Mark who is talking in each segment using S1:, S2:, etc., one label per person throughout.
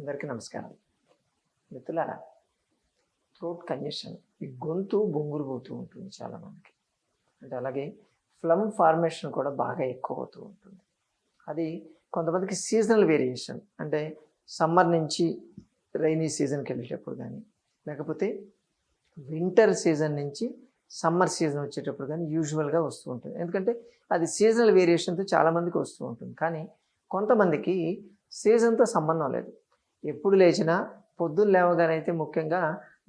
S1: అందరికీ నమస్కారం. మిత్రులారా థ్రోట్ కంజెషన్ ఈ గొంతు బొంగురు పోతూ ఉంటుంది చాలా మందికి అంటే అలాగే ఫ్లమ్ ఫార్మేషన్ కూడా బాగా ఎక్కువ అవుతూ ఉంటుంది. అది కొంతమందికి సీజనల్ వేరియేషన్ అంటే సమ్మర్ నుంచి రైనీ సీజన్కి వెళ్ళేటప్పుడు కానీ లేకపోతే వింటర్ సీజన్ నుంచి సమ్మర్ సీజన్ వచ్చేటప్పుడు కానీ యూజువల్గా వస్తూ ఉంటుంది. ఎందుకంటే అది సీజనల్ వేరియేషన్తో చాలామందికి వస్తూ ఉంటుంది. కానీ కొంతమందికి సీజన్తో సంబంధం లేదు. ఎప్పుడు లేచినా పొద్దున్న లేవగానే అయితే ముఖ్యంగా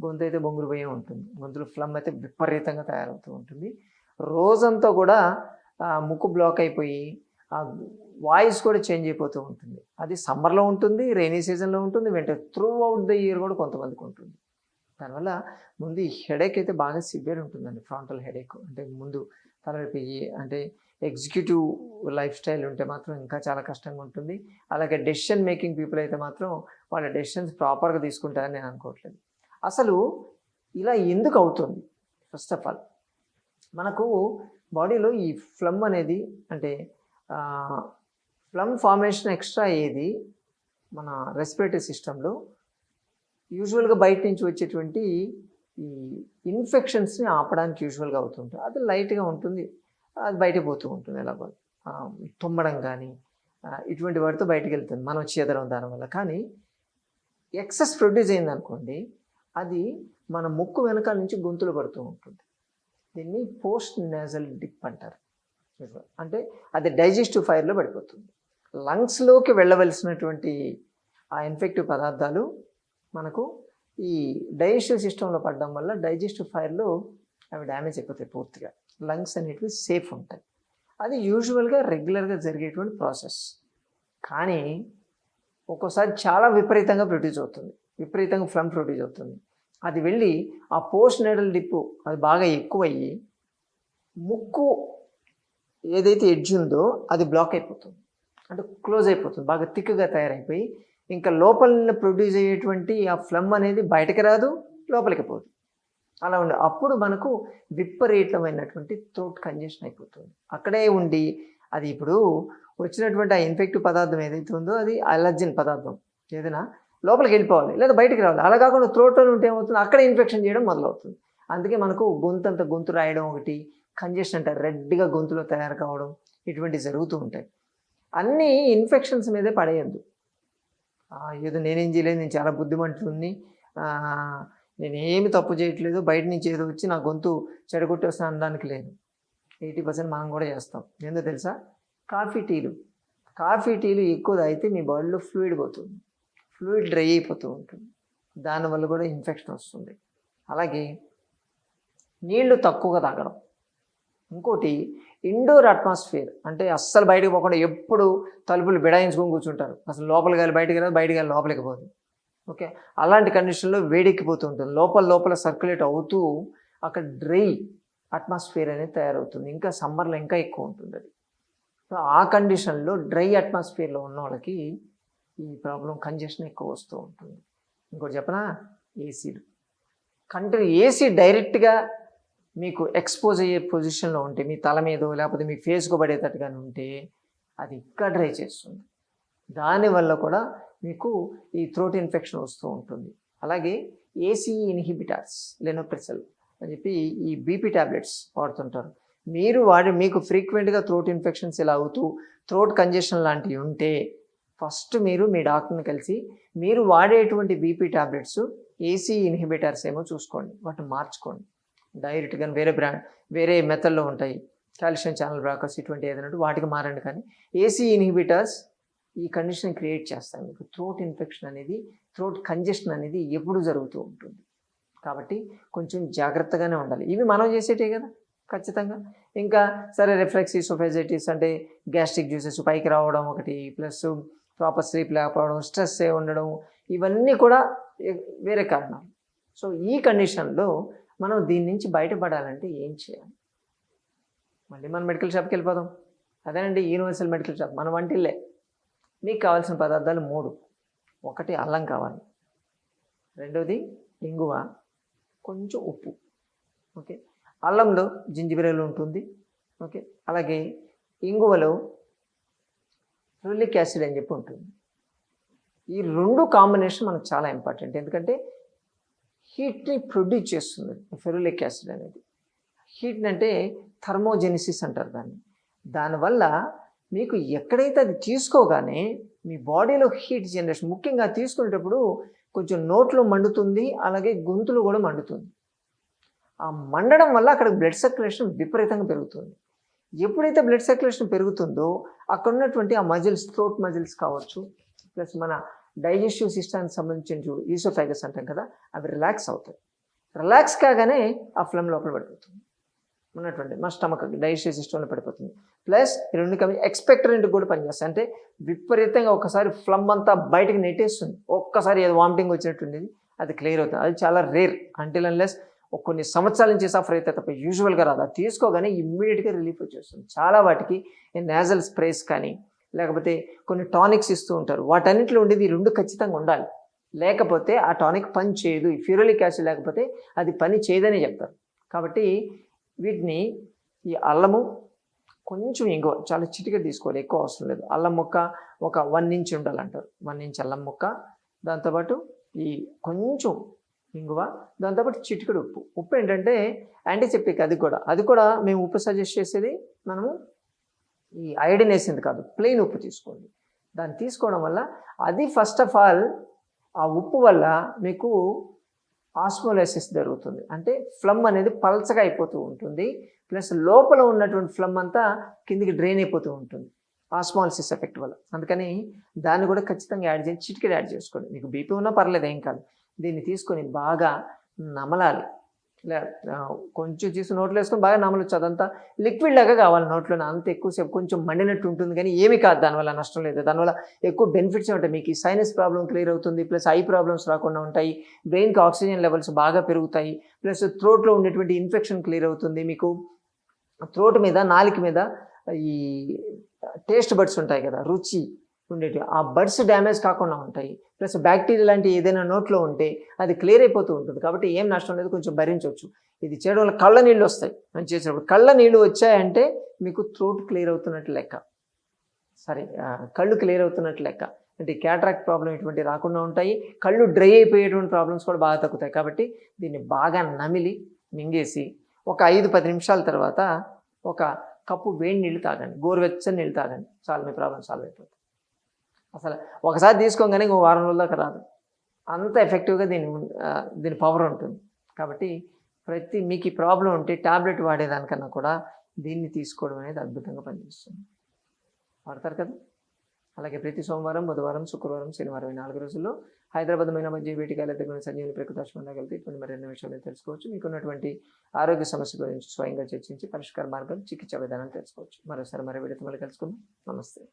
S1: గొంతు అయితే బొంగురు పోయే ఉంటుంది. గొంతులో ఫ్లమ్ అయితే విపరీతంగా తయారవుతూ ఉంటుంది. రోజంతా కూడా ఆ, ముక్కు బ్లాక్ అయిపోయి ఆ వాయిస్ కూడా చేంజ్ అయిపోతూ ఉంటుంది. అది సమ్మర్లో ఉంటుంది రైనీ సీజన్లో ఉంటుంది winter throughout the year కూడా కొంతమందికి ఉంటుంది. దానివల్ల ముందు ఈ హెడేక్ అయితే బాగా సివియర్ ఉంటుందండి ఫ్రాంటల్ హెడేక్. అంటే ముందు తలనొప్పి అంటే ఎగ్జిక్యూటివ్ లైఫ్ స్టైల్ ఉంటే మాత్రం ఇంకా చాలా కష్టంగా ఉంటుంది. అలాగే డెసిషన్ మేకింగ్ పీపుల్ అయితే మాత్రం వాళ్ళ డెసిషన్స్ ప్రాపర్గా తీసుకుంటారని నేను అనుకోవట్లేదు. అసలు ఇలా ఎందుకు అవుతుంది? ఫస్ట్ ఆఫ్ ఆల్ మనకు బాడీలో ఈ ఫ్లమ్ అనేది అంటే ఫ్లమ్ ఫార్మేషన్ ఎక్స్ట్రా ఏది? మన రెస్పిరేటరీ సిస్టంలో యూజువల్గా బయట నుంచి వచ్చేటువంటి ఈ ఇన్ఫెక్షన్స్ని ఆపడానికి యూజువల్గా అవుతుంటుంది అది లైట్గా ఉంటుంది. అది బయటకు పోతూ ఉంటుంది ఎలాగో. తుమ్మడం కానీ ఇటువంటి వాటితో బయటకు వెళ్తుంది మనం చేదడం దానివల్ల కానీ ఎక్సెస్ ప్రొడ్యూస్ అయింది అనుకోండి అది మన ముక్కు వెనకాల నుంచి గొంతులు పడుతూ ఉంటుంది. దీన్ని పోస్ట్ నేజల్ డిప్ అంటారు. అంటే అది డైజెస్టివ్ ఫైర్లో పడిపోతుంది. లంగ్స్లోకి వెళ్ళవలసినటువంటి ఆ ఇన్ఫెక్టివ్ పదార్థాలు మనకు ఈ డైజెస్టివ్ సిస్టంలో పడడం వల్ల డైజెస్టివ్ ఫైర్లో అవి డ్యామేజ్ అయిపోతాయి పూర్తిగా. లంగ్స్ అనేటివి సేఫ్ ఉంటాయి. అది యూజువల్గా రెగ్యులర్గా జరిగేటువంటి ప్రాసెస్. కానీ ఒక్కోసారి చాలా విపరీతంగా ప్రొడ్యూస్ అవుతుంది. విపరీతంగా ఫ్లమ్ ప్రొడ్యూస్ అవుతుంది. అది వెళ్ళి ఆ పోస్ట్ నేడల్ డిప్పు అది బాగా ఎక్కువయ్యి ముక్కు ఏదైతే ఎడ్జ్ ఉందో అది బ్లాక్ అయిపోతుంది. అంటే క్లోజ్ అయిపోతుంది. బాగా థిక్గా తయారైపోయి ఇంకా లోపల ప్రొడ్యూస్ అయ్యేటువంటి ఆ ఫ్లమ్ అనేది బయటకు రాదు లోపలికి పోదు. అలా ఉండి. అప్పుడు మనకు విపరీతమైనటువంటి థ్రోట్ కంజెషన్ అయిపోతుంది. అక్కడే ఉండి అది ఇప్పుడు వచ్చినటువంటి ఆ ఇన్ఫెక్టివ్ పదార్థం ఏదైతే ఉందో అది అలర్జిన్ పదార్థం ఏదైనా లోపలికి వెళ్ళిపోవాలి లేదా బయటికి రావాలి. అలా కాకుండా త్రోట్లో ఉంటే ఏమవుతుంది? అక్కడ ఇన్ఫెక్షన్ చేయడం మొదలవుతుంది. అందుకే మనకు గొంతు అంత గొంతు రాయడం ఒకటి కంజెషన్ అంటారు రెడ్గా గొంతులో తయారు కావడం ఇటువంటివి జరుగుతూ ఉంటాయి. అన్నీ ఇన్ఫెక్షన్స్ మీదే పడేయద్దు. ఏదో నేనేం చేయలేదు నేను చాలా నేనేమి తప్పు చేయట్లేదు. బయట నుంచి ఏదో వచ్చి నా గొంతు చెడగొట్టేస్తాను అనడానికి లేదు. ఎయిటీ పర్సెంట్ మనం కూడా చేస్తాం. ఏందో తెలుసా? కాఫీ టీలు. కాఫీ టీలు ఎక్కువ తాగితే మీ బాడీలో ఫ్లూయిడ్ పోతుంది. ఫ్లూయిడ్ డ్రై అయిపోతూ ఉంటుంది. దానివల్ల కూడా ఇన్ఫెక్షన్ వస్తుంది. అలాగే నీళ్ళు తక్కువగా తాగడం. ఇంకోటి ఇండోర్ అట్మాస్ఫియర్ అంటే అస్సలు బయటకు పోకుండా ఎప్పుడు తలుపులు బిడాయించుకొని కూర్చుంటారు. అసలు లోపలికి వెళ్ళి బయటకు వెళ్ళదు బయటకు వెళ్ళి లోపలికి పోదు. ఓకే? అలాంటి కండిషన్లో వేడెక్కిపోతూ ఉంటుంది లోపల లోపల సర్క్యులేట్ అవుతూ అక్కడ డ్రై అట్మాస్ఫియర్ అనేది తయారవుతుంది. ఇంకా సమ్మర్లో ఇంకా ఎక్కువ ఉంటుంది అది. సో ఆ కండిషన్లో డ్రై అట్మాస్ఫియర్లో ఉన్న వాళ్ళకి ఈ ప్రాబ్లం కంజెషన్ ఎక్కువ వస్తూ ఉంటుంది. ఇంకోటి చెప్పనా? ఏసీలు కంటిన్యూ ఏసీ డైరెక్ట్గా మీకు ఎక్స్పోజ్ అయ్యే పొజిషన్లో ఉంటే మీ తల మీద లేకపోతే మీ ఫేస్కు పడేటట్టుగానే ఉంటే అది ఇంకా డ్రై చేస్తుంది. దానివల్ల కూడా మీకు ఈ థ్రోట్ ఇన్ఫెక్షన్ వస్తూ ఉంటుంది. అలాగే ఏసీ ఇన్హిబిటార్స్ లెనోప్రెసల్ అని చెప్పి ఈ బీపీ టాబ్లెట్స్ వాడుతుంటారు. మీరు వాడి మీకు ఫ్రీక్వెంట్గా థ్రోట్ ఇన్ఫెక్షన్స్ ఇలా అవుతూ థ్రోట్ కంజెషన్ లాంటివి ఉంటే ఫస్ట్ మీరు మీ డాక్టర్ని కలిసి మీరు వాడేటువంటి బీపీ టాబ్లెట్స్ ఏసీ ఇన్హిబిటర్స్ ఏమో చూసుకోండి. వాటిని మార్చుకోండి. డైరెక్ట్గా వేరే బ్రాండ్ వేరే మెథడ్లో ఉంటాయి. కాల్షియం ఛానల్ బ్రాకర్స్ ఇటువంటి ఏదైనా వాటికి మారండి కానీ ఏసీ ఇన్హిబిటర్స్ ఈ కండిషన్ క్రియేట్ చేస్తాయి మీకు థ్రోట్ ఇన్ఫెక్షన్ అనేది థ్రోట్ కంజెషన్ అనేది ఎప్పుడు జరుగుతూ ఉంటుంది. కాబట్టి కొంచెం జాగ్రత్తగానే ఉండాలి. ఇవి మనం చేసేటే కదా ఖచ్చితంగా. ఇంకా సరే రిఫ్లెక్సీ ఈసోఫెజైటిస్ అంటే గ్యాస్ట్రిక్ జ్యూసెస్ పైకి రావడం ఒకటి ప్లస్ ప్రాపర్ స్లీప్ లేకపోవడం స్ట్రెస్ ఉండడం ఇవన్నీ కూడా వేరే కారణాలు. సో ఈ కండిషన్లో మనం దీని నుంచి బయటపడాలంటే ఏం చేయాలి? మళ్ళీ మనం మెడికల్ షాప్కి వెళ్ళిపోదాం. అదేనండి యూనివర్సల్ మెడికల్ షాప్ మన వంటిల్లే. మీకు కావాల్సిన పదార్థాలు మూడు. ఒకటి అల్లం కావాలి. రెండోది ఇంగువ కొంచెం ఉప్పు. ఓకే? అల్లంలో జింజిబిరలు ఉంటుంది. ఓకే? అలాగే ఇంగువలో ఫులిక్ యాసిడ్ అని చెప్పి ఉంటుంది. ఈ రెండు కాంబినేషన్ మనకు చాలా ఇంపార్టెంట్. ఎందుకంటే హీట్ని ప్రొడ్యూస్ చేస్తుంది ఫెరులిక్ యాసిడ్ అనేది. హీట్ అంటే థర్మోజెనిసిస్ అంటారు దాన్ని. దానివల్ల మీకు ఎక్కడైతే అది తీసుకోగానే మీ బాడీలో హీట్ జనరేషన్ ముఖ్యంగా తీసుకునేటప్పుడు కొంచెం నోట్లో మండుతుంది అలాగే గొంతులు కూడా మండుతుంది. ఆ మండడం వల్ల అక్కడ బ్లడ్ సర్క్యులేషన్ విపరీతంగా పెరుగుతుంది. ఎప్పుడైతే బ్లడ్ సర్క్యులేషన్ పెరుగుతుందో అక్కడ ఉన్నటువంటి ఆ మజిల్స్ థ్రోట్ మజిల్స్ కావచ్చు ప్లస్ మన డైజెస్టివ్ సిస్టానికి సంబంధించిన చూడు అంటాం కదా అవి రిలాక్స్ అవుతాయి. రిలాక్స్ కాగానే ఆ ఫ్లమ్ లోపల పడిపోతుంది. ఉన్నటువంటి మా స్టమక్ డైజెస్టివ్ సిస్టంలో పడిపోతుంది. ప్లస్ ఈ రెండు కమి ఎక్స్పెక్టరెంట్ కూడా పనిచేస్తాయి అంటే విపరీతంగా ఒకసారి ఫ్లమ్ అంతా బయటకు నెట్టేస్తుంది. ఒక్కసారి ఏదో వామిటింగ్ వచ్చినట్టుండేది అది క్లియర్ అవుతుంది. అది చాలా రేర్. అంటిల్ అన్లెస్ కొన్ని సంవత్సరాల నుంచి సఫర్ అయితే తప్ప యూజువల్గా రాదు. అది తీసుకోగానే ఇమ్మీడియట్గా రిలీఫ్ వచ్చేస్తుంది. చాలా వాటికి నేజల్ స్ప్రేస్ కానీ లేకపోతే కొన్ని టానిక్స్ ఇస్తూ ఉంటారు. వాటన్నిటిలో ఉండేది ఈ రెండు ఖచ్చితంగా ఉండాలి. లేకపోతే ఆ టానిక్ పని చేయదు. ఫ్యూరలిక్ యాసిడ్ లేకపోతే అది పని చేయదని చెప్తారు. కాబట్టి వీటిని ఈ అల్లము కొంచెం ఇంకో చాలా చిటిగా తీసుకోవాలి ఎక్కువ అవసరం లేదు. అల్లం ముక్క ఒక వన్ ఇంచ్ ఉండాలంటారు. వన్ ఇంచ్ అల్లం ముక్క దాంతోపాటు ఈ కొంచెం ఇంగువ దాంతోపాటు చిటికడు ఉప్పు. ఉప్పు ఏంటంటే యాంటీసెప్టిక్ అది కూడా. అది కూడా మేము ఉప్పు సజెస్ట్ చేసేది మనము ఈ ఐడిన్ వేసింది కాదు ప్లెయిన్ ఉప్పు తీసుకోండి. దాన్ని తీసుకోవడం వల్ల అది ఫస్ట్ ఆఫ్ ఆల్ ఆ ఉప్పు వల్ల మీకు ఆస్మోలైసిస్ జరుగుతుంది. అంటే ఫ్లమ్ అనేది పల్చగా అయిపోతూ ఉంటుంది. ప్లస్ లోపల ఉన్నటువంటి ఫ్లమ్ అంతా కిందికి డ్రైన్ అయిపోతూ ఉంటుంది. ఆస్మాలసిస్ ఎఫెక్ట్ వల్ల. అందుకని దాన్ని కూడా ఖచ్చితంగా యాడ్ చేసి చిటికెడ్ యాడ్ చేసుకోండి. మీకు బీపీ ఉన్నా పర్లేదు ఏం కాదు. దీన్ని తీసుకొని బాగా నమలాలి. కొంచెం తీసి నోట్లో వేసుకొని బాగా నమలొచ్చు అదంతా లిక్విడ్ లాగా కావాలి నోట్లో అంత ఎక్కువసేపు కొంచెం మండినట్టు ఉంటుంది కానీ ఏమి కాదు. దానివల్ల నష్టం లేదు. దానివల్ల ఎక్కువ బెనిఫిట్స్ ఉంటాయి. మీకు ఈ సైనస్ ప్రాబ్లం క్లియర్ అవుతుంది. ప్లస్ ఐ ప్రాబ్లమ్స్ రాకుండా ఉంటాయి. బ్రెయిన్కి ఆక్సిజన్ లెవెల్స్ బాగా పెరుగుతాయి. ప్లస్ థ్రోట్లో ఉండేటువంటి ఇన్ఫెక్షన్ క్లియర్ అవుతుంది. మీకు థ్రోట్ మీద నాలిక మీద ఈ టేస్ట్ బడ్స్ ఉంటాయి కదా. రుచి. ఉండేవి ఆ బడ్స్ డ్యామేజ్ కాకుండా ఉంటాయి. ప్లస్ బ్యాక్టీరియా లాంటి ఏదైనా నోట్లో ఉంటే అది క్లియర్ అయిపోతూ ఉంటుంది. కాబట్టి ఏం నష్టం లేదు కొంచెం భరించవచ్చు. ఇది చేయడం వల్ల కళ్ళ నీళ్ళు వస్తాయి. మనం చేసినప్పుడు కళ్ళ నీళ్ళు వచ్చాయంటే మీకు థ్రోట్ క్లియర్ అవుతున్నట్టు లెక్క. సరే కళ్ళు క్లియర్ అవుతున్నట్టు లెక్క. అంటే క్యాట్రాక్ట్ ప్రాబ్లం ఇటువంటి రాకుండా ఉంటాయి. కళ్ళు డ్రై అయిపోయేటువంటి ప్రాబ్లమ్స్ కూడా బాగా తగ్గుతాయి. కాబట్టి దీన్ని బాగా నమిలి మింగేసి ఒక ఐదు పది నిమిషాల తర్వాత ఒక కప్పు వేడి నీళ్ళు తాగండి. గోరువెచ్చని నీళ్ళు తాగండి. చాలా మీ ప్రాబ్లం సాల్వ్ అయిపోతుంది. అసలు ఒకసారి తీసుకోగానే ఇంకో వారం రోజుల దాకా రాదు. అంత ఎఫెక్టివ్గా దీని దీని పవర్ ఉంటుంది. కాబట్టి ప్రతి మీకు ఈ ప్రాబ్లం ఉంటే టాబ్లెట్ వాడేదానికన్నా కూడా దీన్ని తీసుకోవడం అనేది అద్భుతంగా పనిచేస్తుంది. వాడతారు కదా? అలాగే ప్రతి సోమవారం బుధవారం శుక్రవారం శనివారం నాలుగు రోజుల్లో హైదరాబాద్ మైన మధ్య వేటికాయల దగ్గర సంజీవుని ప్రకృతాశ్మంగా కలిపి ఇటువంటి మరిన్ని విషయాలు తెలుసుకోవచ్చు. మీకున్నటువంటి ఆరోగ్య సమస్య గురించి స్వయంగా చర్చించి పరిష్కార మార్గం చికిత్సా విధానం తెలుసుకోవచ్చు. మరోసారి మరో విడత మళ్ళీ కలుసుకుందాం. నమస్తే.